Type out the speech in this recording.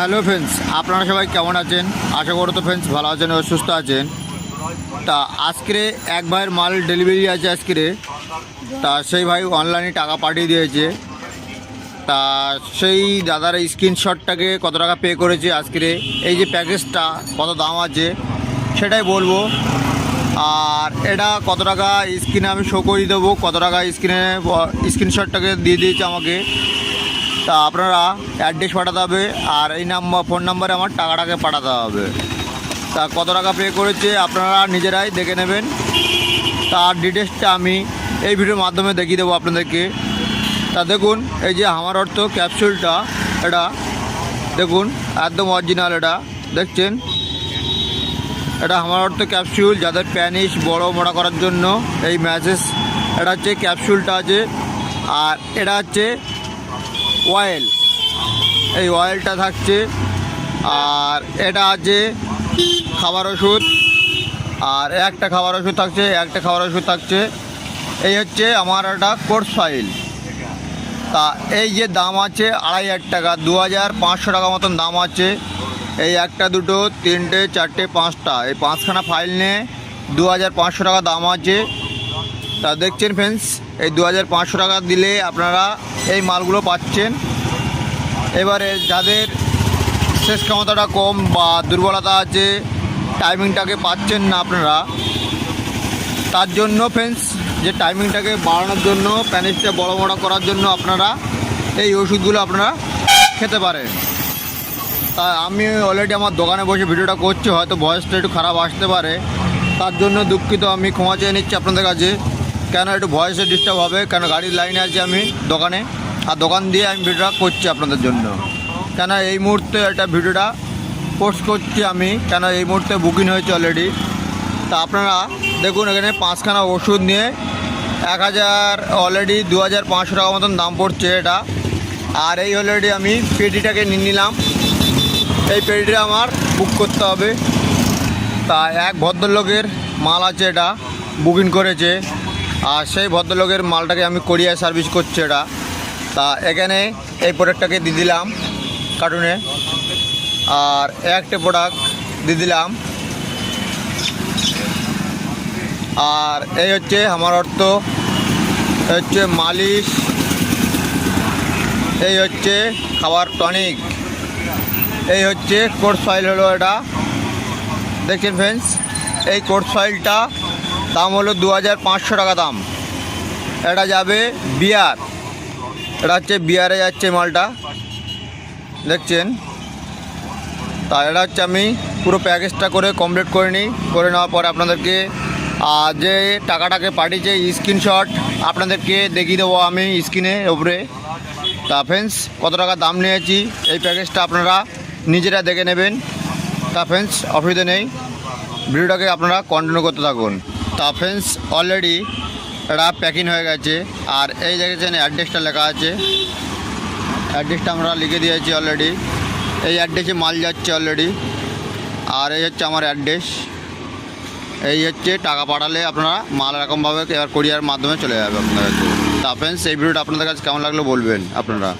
Hello friends আপনারা সবাই কেমন আছেন? আশা করি তো ফ্রেন্ডস ভালো আছেন ও সুস্থ আছেন। তা আজকে এক ভাইয়ের মাল ডেলিভারি আছে আজকে। তা সেই ভাই অনলাইনে টাকা পাঠিয়ে দিয়েছে। তা সেই দাদার স্ক্রিনশটটাকে কত টাকা পে করেছে আজকে? এই যে প্যাকেজটা কত দাম আছে? সেটাই বলব। আর এটা কত টাকা স্ক্রিনে আমি শো করে দেবো? কত টাকা স্ক্রিনে স্ক্রিনশটটাকে দিয়ে দিয়েছে আমাকে? তা আপনারা অ্যাড্রেস পাঠাতে হবে আর এই নাম্বার, ফোন নাম্বারে আমার টাকাটাকে পাঠাতে হবে। তা কত টাকা পে করেছে আপনারা নিজেরাই দেখে নেবেন। তার ডিটেলসটা আমি এই ভিডিওর মাধ্যমে দেখিয়ে দেবো আপনাদেরকে। তা দেখুন, এই যে আমার অর্থ ক্যাপসুলটা এটা দেখুন, একদম অরিজিনাল এটা, দেখছেন? এটা আমার অর্থ ক্যাপসুল যাদের প্যানিশ বড় মোড়া করার জন্য এই ম্যাসেজ এটা হচ্ছে ক্যাপসুলটা আছে। আর এটা হচ্ছে অয়েল এই অয়েলটা থাকছে। আর এটা আছে খাবার ওষুধ। আর একটা খাবার ওষুধ থাকছে, একটা খাবার ওষুধ থাকছে। এই হচ্ছে আমার একটা কোর্স ফাইল তা এই যে দাম আছে আড়াই হাজার টাকা দু হাজার পাঁচশো টাকা মতন দাম আছে। এই একটা দুটো, তিনটে, চারটে, পাঁচটা। এই পাঁচখানা ফাইল নিয়ে দু হাজার পাঁচশো টাকা দাম আছে। তা দেখছেন ফ্রেন্ডস এই দু হাজার পাঁচশো টাকা দিলে আপনারা এই মালগুলো পাচ্ছেন। এবারে যাদের শেষ ক্ষমতাটা কম বা দুর্বলতা আছে টাইমিংটাকে পাচ্ছেন না আপনারা, তার জন্য ফ্রেন্ডস যে টাইমিংটাকে বাড়ানোর জন্য প্যানিসটা বড় বড় করার জন্য আপনারা এই ওষুধগুলো আপনারা খেতে পারেন। তা আমি অলরেডি আমার দোকানে বসে ভিডিওটা করছি, হয়তো ভয়েসটা একটু খারাপ আসতে পারে। তার জন্য দুঃখিত, আমি ক্ষমা চেয়ে নিচ্ছি আপনাদের কাছে। কেন একটু ভয়েসে ডিস্টার্ব হবে? কেন গাড়ির লাইনে আছি আমি দোকানে? আর দোকান দিয়ে আমি ভিডিওটা করছি আপনাদের জন্য। কেন এই মুহূর্তে একটা ভিডিওটা পোস্ট করছি আমি। কেন এই মুহূর্তে বুকিং হয়েছে অলরেডি তা আপনারা দেখুন, এখানে পাঁচখানা ওষুধ নিয়ে এক হাজার অলরেডি দু হাজার পাঁচশো টাকা মতন দাম পড়ছে এটা। আর এই অলরেডি আমি পেটিটাকে নিয়ে নিলাম। এই পেটিটা আমার বুক করতে হবে। তা এক ভদ্রলোকের মাল আছে এটা বুকিং করেছে। আর সেই ভদ্রলোকের মালটাকে আমি কোরিয়ার সার্ভিস করছি এটা। তা এখানে এই প্রোডাক্টটাকে দিয়ে দিলাম কার্টুনে আর একটা প্রোডাক্ট দিয়ে দিলাম। আর এই হচ্ছে আমার অর্থ। হচ্ছে মালিশ। এই হচ্ছে খাবার টনিক এই হচ্ছে কোর্স ফাইল হলো এটা। দেখছেন ফ্রেন্ডস এই কোর্স ফাইলটা দাম হলো দু হাজার পাঁচশো টাকা দাম। এটা যাবে বিয়ার। এটা হচ্ছে বিয়ারে যাচ্ছে মালটা। দেখছেন? তা এটা হচ্ছে আমি পুরো প্যাকেজটা করে কমপ্লিট করে নিই, করে নেওয়ার পরে আপনাদেরকে আর যে টাকাটাকে পাঠিয়েছে স্ক্রিনশট আপনাদেরকে দেখিয়ে দেবো আমি স্ক্রিনে ওপরে তা ফ্রেন্ডস কত টাকা দাম নিয়েছি, এই প্যাকেজটা আপনারা নিজেরা দেখে নেবেন। তা ফ্রেন্ডস অসুবিধা নেই। ভিডিওটাকে আপনারা কন্টিনিউ করতে থাকুন। তা অলরেডি এটা প্যাকিং হয়ে গেছে। আর এই জায়গায় দেখেছেন অ্যাড্রেসটা লেখা আছে। অ্যাড্রেসটা আমরা লিখে দিয়েছি অলরেডি এই অ্যাড্রেসে মাল যাচ্ছে অলরেডি আর এই হচ্ছে আমার অ্যাড্রেস এই হচ্ছে টাকা পাঠালে আপনারা মাল এরকমভাবে এবার কোরিয়ার মাধ্যমে চলে যাবে আপনার। কাছে তা এই ভিডিওটা আপনাদের কাছে কেমন লাগল বলবেন আপনারা?